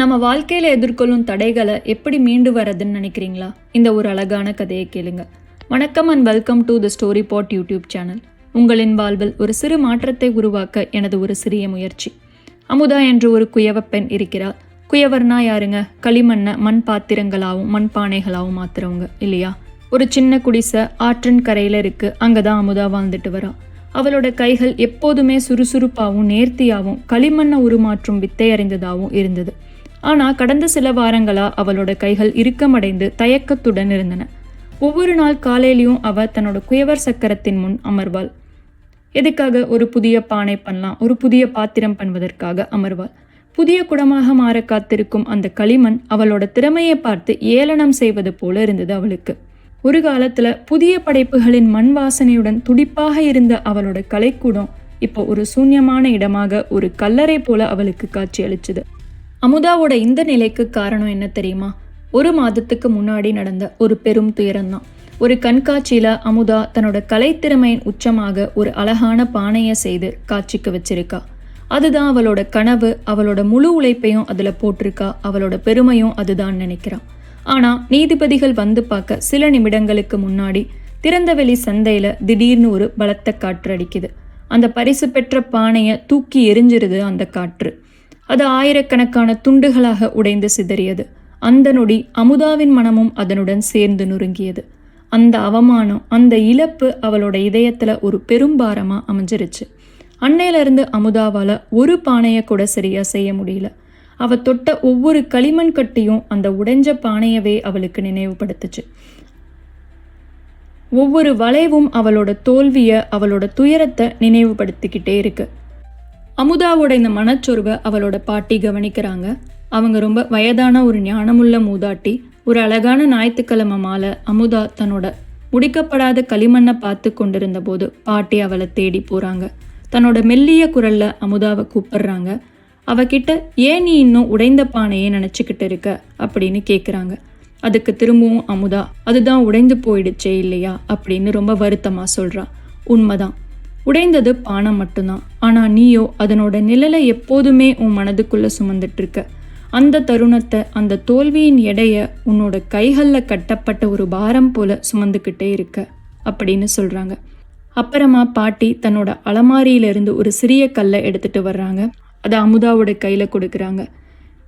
நம்ம வாழ்க்கையில் எதிர்கொள்ளும் தடைகளை எப்படி மீண்டு வரதுன்னு நினைக்கிறீங்களா? இந்த ஒரு அழகான கதையை கேளுங்க. வணக்கம் and welcome to the story pot YouTube channel உங்களின் வாழ்வில் ஒரு சிறு மாற்றத்தை உருவாக்க எனது ஒரு சிறிய முயற்சி. அமுதா என்று ஒரு குயவ பெண் இருக்கிறாள். குயவர்னா யாருங்க? களிமண்ணை மண் பாத்திரங்களாகவும் மண் பானைகளாகவும் மாத்துறவங்க இல்லையா? ஒரு சின்ன குடிசை ஆற்றின் கரையில் இருக்கு. அங்கே தான் அமுதா வாழ்ந்துட்டு வரா. அவளோட கைகள் எப்போதுமே சுறுசுறுப்பாகவும் நேர்த்தியாகவும் களிமண்ணை உருமாற்றும் வித்தை அறிந்ததாகவும் இருந்தது. ஆனால் கடந்த சில வாரங்களா அவளோட கைகள் இறுக்கமடைந்து தயக்கத்துடன் இருந்தன. ஒவ்வொரு நாள் காலையிலையும் அவ தன்னோட குயவர் சக்கரத்தின் முன் அமர்வாள். எதுக்காக ஒரு புதிய பானை பண்ணலாம் ஒரு புதிய பாத்திரம் பண்ணுவதற்காக அமர்வாள். புதிய குடமாக மாற காத்திருக்கும் அந்த களிமண் அவளோட திறமையை பார்த்து ஏளனம் செய்வது போல இருந்தது அவளுக்கு. ஒரு காலத்துல புதிய படைப்புகளின் மண் வாசனையுடன் துடிப்பாக இருந்த அவளோட கலைக்கூடம் இப்போ ஒரு சூன்யமான இடமாக ஒரு கல்லறை போல அவளுக்கு காட்சியளிச்சது. அமுதாவோட இந்த நிலைக்கு காரணம் என்ன தெரியுமா? ஒரு மாதத்துக்கு முன்னாடி நடந்த ஒரு பெரும் துயரம்தான். ஒரு கண்காட்சியில் அமுதா தன்னோட கலைத்திறமையின் உச்சமாக ஒரு அழகான பானையை செய்து காட்சிக்கு வச்சிருக்கா. அதுதான் அவளோட கனவு அவளோட முழு உழைப்பையும் அதில் போட்டிருக்கா அவளோட பெருமையும் அதுதான் நினைக்கிறான் ஆனால் நீதிபதிகள் வந்து பார்க்க சில நிமிடங்களுக்கு முன்னாடி திறந்தவெளி சந்தையில் திடீர்னு ஒரு பலத்த காற்று அடிக்குது. அந்த பரிசு பெற்ற பானையை தூக்கி எரிஞ்சிருது அந்த காற்று. அது ஆயிரக்கணக்கான துண்டுகளாக உடைந்து சிதறியது. அந்த நொடி அமுதாவின் மனமும் அதனுடன் சேர்ந்து நொறுங்கியது. அந்த அவமானம் அந்த இழப்பு அவளோட இதயத்தில் ஒரு பெரும்பாரமாக அமைஞ்சிருச்சு. அன்னையிலிருந்து அமுதாவால் ஒரு பானையை கூட சரியாக செய்ய முடியல. அவள் தொட்ட ஒவ்வொரு களிமண் கட்டியும் அந்த உடைஞ்ச பானையவே அவளுக்கு நினைவுபடுத்துச்சு. ஒவ்வொரு வளைவும் அவளோட தோல்வியை அவளோட துயரத்தை நினைவுபடுத்திக்கிட்டே இருக்குது அமுதாவோட இந்த மனச்சொருவை அவளோட பாட்டி கவனிக்கிறாங்க. அவங்க ரொம்ப வயதான ஒரு ஞானமுள்ள மூதாட்டி ஒரு அழகான ஞாயிற்றுக்கிழமை மாலை அமுதா தன்னோட முடிக்கப்படாத களிமண்ணை பார்த்து கொண்டிருந்த போது பாட்டி அவளை தேடி போறாங்க. தன்னோட மெல்லிய குரல்ல அமுதாவை கூப்பிடுறாங்க. அவகிட்ட ஏன் நீ இன்னும் உடைந்த பானையே நினச்சிக்கிட்டு இருக்க? அப்படின்னு கேட்குறாங்க அதுக்கு திரும்பவும் அமுதா அதுதான் உடைந்து போயிடுச்சே இல்லையா? அப்படின்னு ரொம்ப வருத்தமாக சொல்கிறா உண்மைதான். உடைந்தது பானை மட்டும்தான். ஆனால் நீயோ அதனோட நிழலை எப்போதுமே உன் மனதுக்குள்ளே சுமந்துட்டுருக்க. அந்த தருணத்தை அந்த தோல்வியின் எடையை உன்னோட கைகளில் கட்டப்பட்ட ஒரு பாரம் போல சுமந்துக்கிட்டே இருக்க அப்படின்னு சொல்கிறாங்க அப்புறமா பாட்டி தன்னோட அலமாரியிலிருந்து ஒரு சிறிய கல்லை எடுத்துகிட்டு வர்றாங்க. அதை அமுதாவோட கையில் கொடுக்குறாங்க.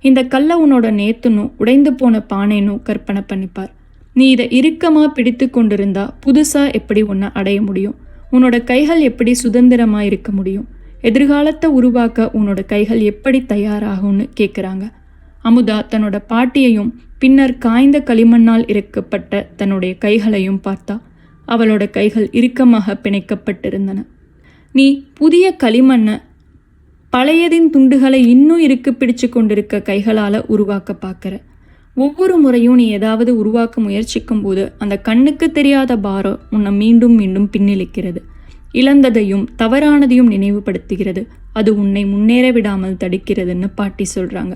இந்த கல்லை உன்னோட நேத்துனும் உடைந்து போன பானைனும் கற்பனை பண்ணிப்பார். நீ இதை இறுக்கமாக பிடித்து கொண்டிருந்தா புதுசாக எப்படி உன்னை அடைய முடியும்? உன்னோட கைகள் எப்படி சுதந்திரமாக இருக்க முடியும்? எதிர்காலத்தை உருவாக்க உன்னோட கைகள் எப்படி தயாராகும்னு கேட்குறாங்க அமுதா தன்னோட பாட்டியையும் பின்னர் காய்ந்த களிமண்ணால் இறக்கப்பட்ட தன்னுடைய கைகளையும் பார்த்தா அவளோட கைகள் இறுக்கமாக பிணைக்கப்பட்டிருந்தன. நீ புதிய களிமண்ணை பழையதின் துண்டுகளை இன்னும் இருக்கு பிடிச்சு கொண்டிருக்க கைகளால் உருவாக்க பார்க்குற. ஒவ்வொரு முறையும் நீ ஏதாவது உருவாக்க முயற்சிக்கும் போது அந்த கண்ணுக்கு தெரியாத பாரம் உன்னை மீண்டும் மீண்டும் பின்னிழிக்கிறது. இழந்ததையும் தவறானதையும் நினைவுபடுத்துகிறது. அது உன்னை முன்னேற விடாமல் தடுக்கிறதுன்னு பாட்டி சொல்றாங்க.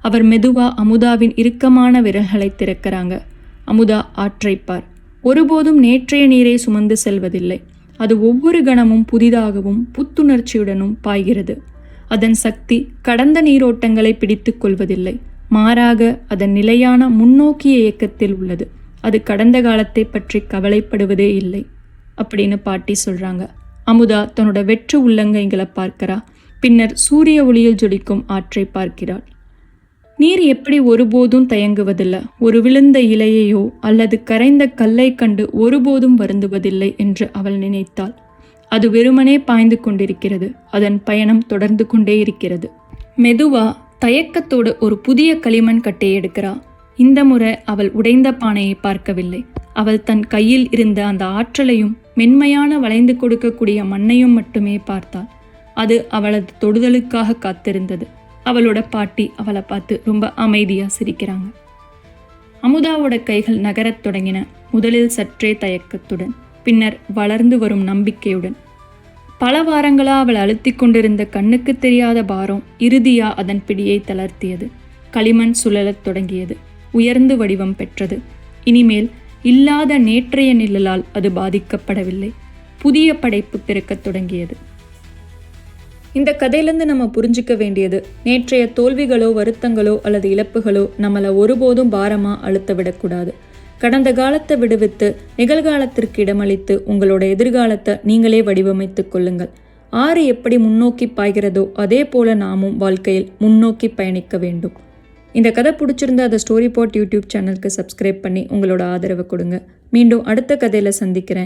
அவர் மெதுவா அமுதாவின் இறுக்கமான விரல்களை திறக்கிறாங்க. அமுதா ஆற்றைப்பார். ஒருபோதும் நேற்றைய நீரை சுமந்து செல்வதில்லை. அது ஒவ்வொரு கணமும் புதிதாகவும் புத்துணர்ச்சியுடனும் பாய்கிறது. அதன் சக்தி கடந்த நீரோட்டங்களை பிடித்துக் கொள்வதில்லை. மாறாக அதன் நிலையான முன்னோக்கிய இயக்கத்தில் உள்ளது. அது கடந்த காலத்தை பற்றி கவலைப்படுவதே இல்லை அப்படின்னு பாட்டி சொல்றாங்க. அமுதா தன்னோட வெற்று உள்ளங்கைகளை பார்க்கிறா. பின்னர் சூரிய ஒளியில் ஜொலிக்கும் ஆற்றை பார்க்கிறாள். நீர் எப்படி ஒருபோதும் தயங்குவதில்லை ஒரு விழுந்த இலையையோ அல்லது கரைந்த கல்லை கண்டு ஒருபோதும் வருந்துவதில்லை என்று அவள் நினைத்தாள். அது வெறுமனே பாய்ந்து கொண்டிருக்கிறது அதன் பயணம் தொடர்ந்து கொண்டே இருக்கிறது. மெதுவா தயக்கத்தோடு ஒரு புதிய களிமண் கட்டை எடுக்கிறாள் இந்த முறை அவள் உடைந்த பானையை பார்க்கவில்லை. அவள் தன் கையில் இருந்த அந்த ஆற்றலையும் மென்மையான வளைந்து கொடுக்கக்கூடிய மண்ணையும் மட்டுமே பார்த்தாள். அது அவளது தொடுதலுக்காக காத்திருந்தது. அவளோட பாட்டி அவளை பார்த்து ரொம்ப அமைதியாக சிரிக்கிறாங்க. அமுதாவோட கைகள் நகரத் தொடங்கின. முதலில் சற்றே தயக்கத்துடன் பின்னர் வளர்ந்து வரும் நம்பிக்கையுடன் பல வாரங்களா அவள் அழுத்தி கொண்டிருந்த கண்ணுக்கு தெரியாத பாரம் இறுதியா அதன் பிடியை தளர்த்தியது. களிமண் சுழலத் தொடங்கியது. உயர்ந்து வடிவம் பெற்றது. இனிமேல் இல்லாத நேற்றைய நிழலால் அது பாதிக்கப்படவில்லை. புதிய படைப்பு பிறக்கத் தொடங்கியது. இந்த கதையிலேருந்து நம்ம புரிஞ்சிக்க வேண்டியது நேற்றைய தோல்விகளோ வருத்தங்களோ அல்லது இழப்புகளோ நம்மளை ஒருபோதும் பாரமாக அழுத்த விடக்கூடாது. கடந்த காலத்தை விடுவித்து நிகழ்காலத்திற்கு இடமளித்து உங்களோட எதிர்காலத்தை நீங்களே வடிவமைத்துக் கொள்ளுங்கள். ஆறு எப்படி முன்னோக்கி பாய்கிறதோ அதே போல நாமும் வாழ்க்கையில் முன்னோக்கி பயணிக்க வேண்டும். இந்த கதை பிடிச்சிருந்தா அதை ஸ்டோரி பாட் யூடியூப் சேனலுக்கு சப்ஸ்கிரைப் பண்ணி உங்களோட ஆதரவை கொடுங்க. மீண்டும் அடுத்த கதையில் சந்திக்கிறேன்.